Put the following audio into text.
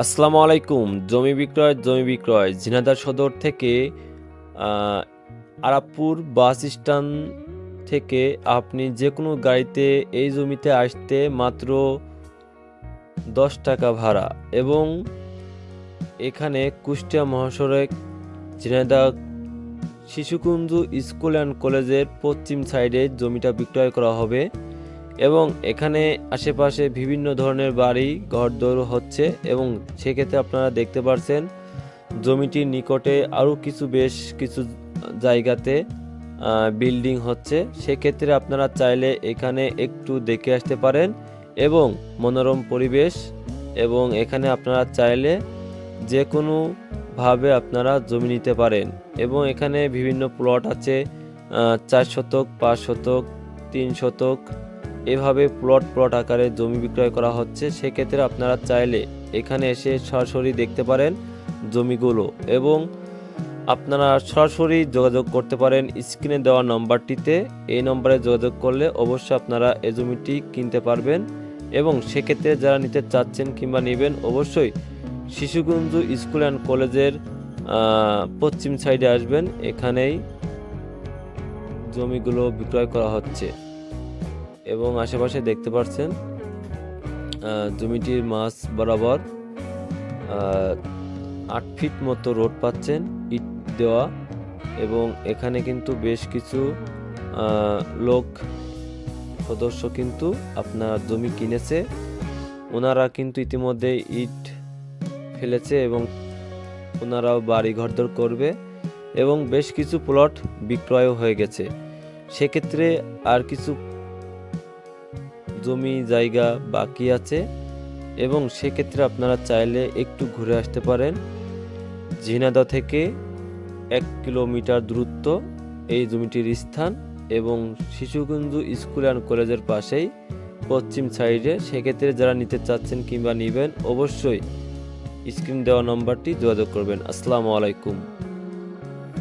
আসসালামু আলাইকুম, জমি বিক্রয় জমি বিক্রয়, ঝিনাইদহ সদর থেকে আরাপুর বাস স্ট্যান্ড থেকে আপনি যে কোনো গাড়িতে এই জমিতে আসতে মাত্র দশ টাকা ভাড়া এবং এখানে কুষ্টিয়া মহাসড়ক, ঝিনাইদহ শিশুকুঞ্জ স্কুল অ্যান্ড কলেজের পশ্চিম সাইডে জমিটা বিক্রয় করা হবে। এবং এখানে আশেপাশে বিভিন্ন ধরনের বাড়ি, ঘরদোর হচ্ছে এবং সেক্ষেত্রে আপনারা দেখতে পাচ্ছেন জমিটির নিকটে আরও কিছু বেশ কিছু জায়গাতে বিল্ডিং হচ্ছে। সেক্ষেত্রে আপনারা চাইলে এখানে একটু দেখে আসতে পারেন এবং মনোরম পরিবেশ এবং এখানে আপনারা চাইলে যে কোনোভাবে আপনারা জমি নিতে পারেন এবং এখানে বিভিন্ন প্লট আছে চার শতক, পাঁচ শতক, তিন শতক এভাবে প্লট প্লট আকারে জমি বিক্রয় করা হচ্ছে, সেক্ষেত্রে আপনারা চাইলে এখানে এসে সরাসরি দেখতে পারেন জমিগুলো এবং আপনারা সরাসরি যোগাযোগ করতে পারেন স্ক্রিনে দেওয়া নম্বরটিতে। এই নম্বরে যোগাযোগ করলে অবশ্যই আপনারা এই জমিটি কিনতে পারবেন এবং সেক্ষেত্রে যারা নিতে চাচ্ছেন কিংবা নেবেন, অবশ্যই শিশুকুঞ্জ স্কুল অ্যান্ড কলেজের পশ্চিম সাইডে আসবেন। এখানেই জমিগুলো বিক্রয় করা হচ্ছে। এবং আশেপাশে দেখতে পাচ্ছেন জমিটির মাছ বরাবর আট ফিট মতো রোড পাচ্ছেন, ইট দেওয়া এবং এখানে কিন্তু বেশ কিছু লোক সদস্য কিন্তু আপনার জমি কিনেছে। ওনারা কিন্তু ইতিমধ্যে ইট ফেলেছে এবং ওনারাও বাড়ি ঘরদোর করবে এবং বেশ কিছু প্লট বিক্রয়ও হয়ে গেছে। সেক্ষেত্রে আর কিছু জমি জায়গা বাকি আছে এবং সেক্ষেত্রে আপনারা চাইলে একটু ঘুরে আসতে পারেন। ঝিনাদা থেকে এক কিলোমিটার দূরত্ব এই জমিটির স্থান এবং শিশুকুঞ্জ স্কুল অ্যান্ড কলেজের পাশেই পশ্চিম সাইডে। সেক্ষেত্রে যারা নিতে চাচ্ছেন কিংবা নেবেন, অবশ্যই স্ক্রিন দেওয়া নম্বরটি যোগাযোগ করবেন। আসসালামু আলাইকুম।